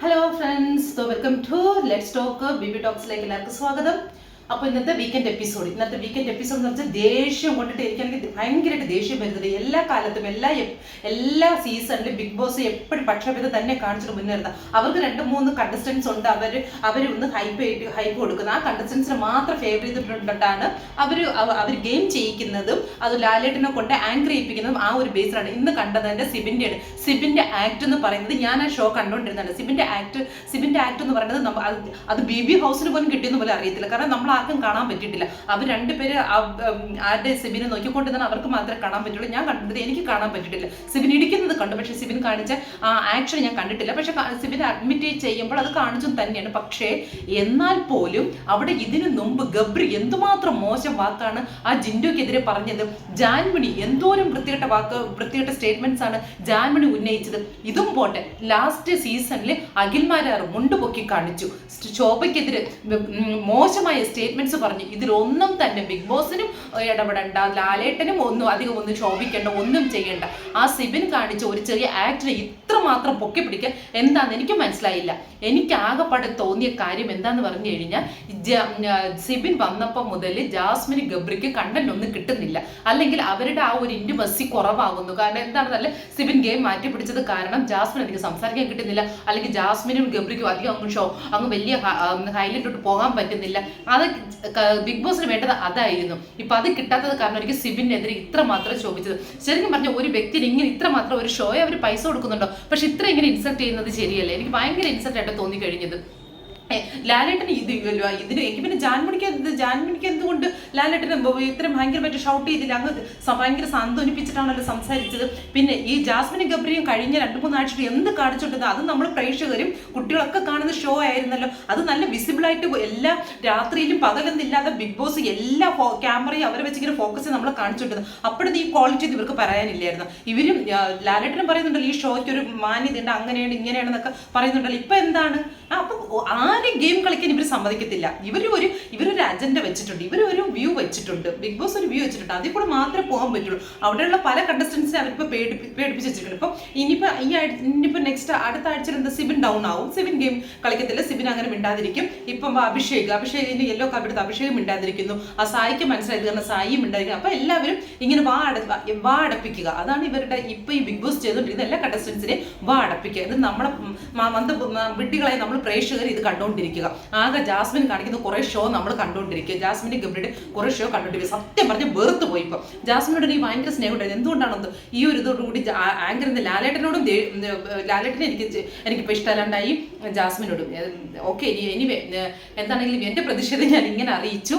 Hello friends welcome to let's talk BB ടോക്സിലേക്ക് എല്ലാവർക്കും സ്വാഗതം. അപ്പോൾ ഇന്നത്തെ വീക്കെൻഡ് എപ്പിസോഡ് ഇന്നത്തെ വീക്കെൻഡ് എപ്പിസോഡ് എന്ന് വെച്ചാൽ ദേഷ്യം കൊണ്ടിട്ട് എനിക്കാണെങ്കിൽ ഭയങ്കരമായിട്ട് ദേഷ്യം വരുന്നത്. എല്ലാ കാലത്തും എല്ലാ എല്ലാ സീസണിലും ബിഗ് ബോസ് എപ്പോഴും പക്ഷഭേദം തന്നെ കാണിച്ചിട്ട് മുന്നേറുന്നത് അവർക്ക് രണ്ട് മൂന്ന് കണ്ടസ്റ്റൻസ് ഉണ്ട്. അവർ അവർ ഒന്ന് ഹൈപ്പ് ഹൈപ്പ് കൊടുക്കുന്നത്. ആ കണ്ടസ്റ്റൻസിനെ മാത്രം ഫേവർ ചെയ്തിട്ടുണ്ടാണ് അവർ അവർ ഗെയിം ചെയ്യിക്കുന്നതും അത് ലാലേട്ടിനെ കൊണ്ട് ആങ്കർ ചെയ്യിപ്പിക്കുന്നതും ആ ഒരു ബേസിലാണ് ഇന്ന് കണ്ടത് എന്റെ സിബിന്റെയാണ് സിബിന്റെ ആക്ട് എന്ന് പറയുന്നത് ഞാൻ ആ ഷോ കണ്ടുകൊണ്ടിരുന്നതാണ്. സിബിന്റെ ആക്ട് സിബിന്റെ ആക്ട് എന്ന് പറയുന്നത് അത് ബി ബി ഹൗസിന് പോലും കിട്ടിയെന്ന് പോലും അറിയത്തില്ല. കാരണം നമ്മൾ ആർക്കും കാണാൻ പറ്റിയിട്ടില്ല. അവർ രണ്ടുപേര് ആരുടെ സിബിനെ നോക്കിക്കൊണ്ടിരുന്ന അവർക്ക് മാത്രമേ കാണാൻ പറ്റുള്ളൂ. ഞാൻ കണ്ടത് എനിക്ക് കാണാൻ പറ്റിയിട്ടില്ല. സിബിൻ ഇടിക്കുന്നത് കണ്ടു. പക്ഷേ സിബിൻ കാണിച്ച ആക്ഷൻ ഞാൻ കണ്ടിട്ടില്ല. പക്ഷേ സിബിൻ അഡ്മിറ്റ് ചെയ്യുമ്പോൾ അത് കാണിച്ചും തന്നെയാണ്. പക്ഷേ എന്നാൽ പോലും അവിടെ ഇതിനു മുമ്പ് ഗബ്രി എന്തുമാത്രം മോശം വാക്കാണ് ആ ജിൻഡോക്കെതിരെ പറഞ്ഞത്. ജാൻമണി എന്തോരം വൃത്തികെട്ട വാക്ക് വൃത്തികെട്ട സ്റ്റേറ്റ്മെന്റ്സ് ആണ് ജാൻമണി ഉന്നയിച്ചത്. ഇതും പോട്ടെ. ലാസ്റ്റ് സീസണിൽ അഖിൽമാരാർ മുണ്ടുപൊക്കി കാണിച്ചു. സ്റ്റ് ശോഭയ്ക്കെതിരെ മോശമായ മോശമായ സ്റ്റേറ്റ്മെന്റ്സ് പറഞ്ഞു. ഇതിലൊന്നും തന്നെ ബിഗ് ബോസിനും ഇടപെടണ്ട. ലാലേട്ടനും ഒന്നും അധികം ഒന്നും ശോഭിക്കേണ്ട ഒന്നും ചെയ്യേണ്ട. ആ സിബിൻ കാണിച്ച ഒരു ചെറിയ ആക്ടിനെ ഇത്രമാത്രം പൊക്കി പിടിക്കാൻ എന്താന്ന് എനിക്ക് മനസ്സിലായില്ല. എനിക്ക് ആകെപ്പാടെ തോന്നിയ കാര്യം എന്താന്ന് പറഞ്ഞു കഴിഞ്ഞാൽ സിബിൻ വന്നപ്പോൾ മുതൽ ജാസ്മിന് ഗബ്രിക്ക് കണ്ടന്റ് ഒന്നും കിട്ടുന്നില്ല. അല്ലെങ്കിൽ അവരുടെ ആ ഒരു ഇന്റിമസി കുറവാകുന്നു. കാരണം എന്താണ് നല്ല സിബിൻ ഗെയിം മാറ്റി പിടിച്ചത് കാരണം ജാസ്മിൻ എനിക്ക് സംസാരിക്കാൻ കിട്ടുന്നില്ല. അല്ലെങ്കിൽ ജാസ്മിനും ഗബ്രിക്കും അധികം അങ്ങ് ഷോ അങ്ങ് വലിയ ഹൈലൈറ്റോട്ട് പോകാൻ പറ്റുന്നില്ല. അത് ബിഗ് ബോസിന് വേണ്ടത് അതായിരുന്നു. ഇപ്പൊ അത് കിട്ടാത്തത് കാരണം എനിക്ക് സിബിനെതിരെ ഇത്ര മാത്രം ശോഭിച്ചത്. ശരിക്കും പറഞ്ഞ ഒരു വ്യക്തിന് ഇങ്ങനെ ഇത്ര മാത്രം ഒരു ഷോയെ അവർ പൈസ കൊടുക്കുന്നുണ്ടോ? പക്ഷെ ഇത്ര ഇങ്ങനെ ഇൻസൾട്ട് ചെയ്യുന്നത് ശരിയല്ല. എനിക്ക് ഭയങ്കര ഇൻസൾട്ട് ആയിട്ട് തോന്നി കഴിഞ്ഞത് ഏ, ലാലേട്ടന് ഇത് ഇതിന് എനിക്ക് പിന്നെ ജാൻമണിക്ക് എന്ത് ജാൻമണിക്ക് എന്തുകൊണ്ട് ലാലേട്ടൻ ഇത്രയും ഭയങ്കരമായിട്ട് ഷൗട്ട് ചെയ്തില്ല? അങ്ങ് ഭയങ്കര സാന്ത്വനിപ്പിച്ചിട്ടാണല്ലോ സംസാരിച്ചത്. പിന്നെ ഈ ജാസ്മിനും ഗബ്രിയും കഴിഞ്ഞ രണ്ട് മൂന്നാഴ്ച എന്ത് കാണിച്ചിട്ടത് അത് നമ്മൾ പ്രേക്ഷകരും കുട്ടികളൊക്കെ കാണുന്ന ഷോ ആയിരുന്നല്ലോ. അത് നല്ല വിസിബിൾ ആയിട്ട് എല്ലാ രാത്രിയിലും പകലൊന്നില്ലാതെ ബിഗ് ബോസ് എല്ലാ ക്യാമറയും അവരെ വെച്ചിങ്ങനെ ഫോക്കസ് നമ്മൾ കാണിച്ചിട്ടത് അപ്പോഴത്തെ ഈ ക്വാളിറ്റി ഇവർക്ക് പറയാനില്ലായിരുന്നു. ഇവരും ലാലേട്ടനും പറയുന്നുണ്ടല്ലോ ഈ ഷോയ്ക്ക് ഒരു മാന്യത ഉണ്ട് അങ്ങനെയാണ് ഇങ്ങനെയാണെന്നൊക്കെ പറയുന്നുണ്ടല്ലോ. ഇപ്പൊ എന്താണ്? അപ്പൊ ആരും ഗെയിം കളിക്കാൻ ഇവർ സമ്മതിക്കത്തില്ല. ഇവർ ഒരു ഇവരൊരു അജണ്ട വെച്ചിട്ടുണ്ട്. ഇവർ ഒരു വ്യൂ വെച്ചിട്ടുണ്ട്. ബിഗ് ബോസ് ഒരു വ്യൂ വെച്ചിട്ടുണ്ട്. അതിൽ കൂടെ മാത്രമേ പോകാൻ പറ്റുള്ളൂ. അവിടെയുള്ള പല കണ്ടസ്റ്റൻസിനെ അവരിപ്പോൾ പേടിപ്പി പേടിപ്പിച്ച് വെച്ചിട്ടുണ്ട്. ഇപ്പം ഇനിയിപ്പോൾ ഈ ആഴ്ച ഇനിയിപ്പോൾ നെക്സ്റ്റ് അടുത്ത ആഴ്ച എന്താ സിബിൻ ഡൗൺ ആവും. സിബിൻ ഗെയിം കളിക്കത്തില്ല. സിബിൻ അങ്ങനെ മിണ്ടാതിരിക്കും. ഇപ്പം അഭിഷേക് അഭിഷേകിന് യെല്ലോ കാർഡ് എടുത്ത് അഭിഷേക് മിണ്ടാതിരിക്കുന്നു. ആ സായിക്ക് മനസ്സിലായത് കാരണം സായിയും മിണ്ടായിരിക്കും അപ്പൊ എല്ലാവരും ഇങ്ങനെ വാ അട വാ അടപ്പിക്കുക. അതാണ് ഇവരുടെ ഇപ്പൊ ഈ ബിഗ് ബോസ് ചെയ്തുകൊണ്ടിരിക്കുന്ന എല്ലാ കണ്ടസ്റ്റൻസിനെയും വാ അടപ്പിക്കുക. ഇത് നമ്മളെ മന്ദ വിഡ്ഢികളായി നമ്മൾ പ്രേക്ഷകർ ഇത് കണ്ടുകൊണ്ടിരിക്കുക ആകെ ജാസ്മിൻ കാണിക്കുന്ന കുറേ ഷോ നമ്മൾ കണ്ടുകൊണ്ടിരിക്കുക ജാസ്മിന്റെ ഗബ്രിയുടെ കുറേ ഷോ കണ്ടുകൊണ്ടിരിക്കുക സത്യം പറഞ്ഞ് വെറുത്ത് പോയി ഇപ്പം ജാസ്മിനോട് ഈ ഭയങ്കര സ്നേഹം ഉണ്ടായത് എന്തുകൊണ്ടാണെന്ന് ഈ ഒരു ഇതോടുകൂടി എന്ന ലാലേട്ടനോടും ലാലേട്ടനെ എനിക്ക് എനിക്കിപ്പോൾ ഇഷ്ടമല്ലാണ്ടായി ജാസ്മിനോടും. ഓക്കെ എനിവേ എന്താണെങ്കിലും എന്റെ പ്രതിഷേധം ഞാൻ ഇങ്ങനെ അറിയിച്ചു.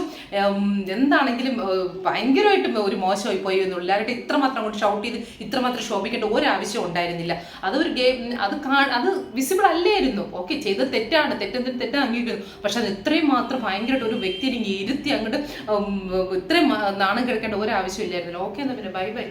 എന്താണെങ്കിലും ഭയങ്കരമായിട്ടും ഒരു മോശമായി പോയി എന്നുള്ളൂ ലാലേട്ടൻ ഇത്രമാത്രം അങ്ങോട്ട് ഷൗട്ട് ചെയ്ത് ഇത്രമാത്രം ശോഭിക്കേണ്ട ഒരാവശ്യം ഉണ്ടായിരുന്നില്ല. അതൊരു ഗെയിം അത് കാ- അത് വിസിബിൾ അല്ലായിരുന്നു. ഓക്കെ ചെയ്തത് തെറ്റാണ് തെറ്റെന്തിന് തെറ്റാണ് അംഗീകരിക്കുന്നു. പക്ഷെ അത് ഇത്രയും മാത്രം ഭയങ്കരമായിട്ട് ഒരു വ്യക്തി ഇരുത്തി അങ്ങോട്ട് ഇത്രയും നാണം കിടക്കേണ്ട ഒരു ആവശ്യമില്ലായിരുന്നല്ലോ ഓക്കെ എന്നാ പിന്നെ ബൈ ബൈ.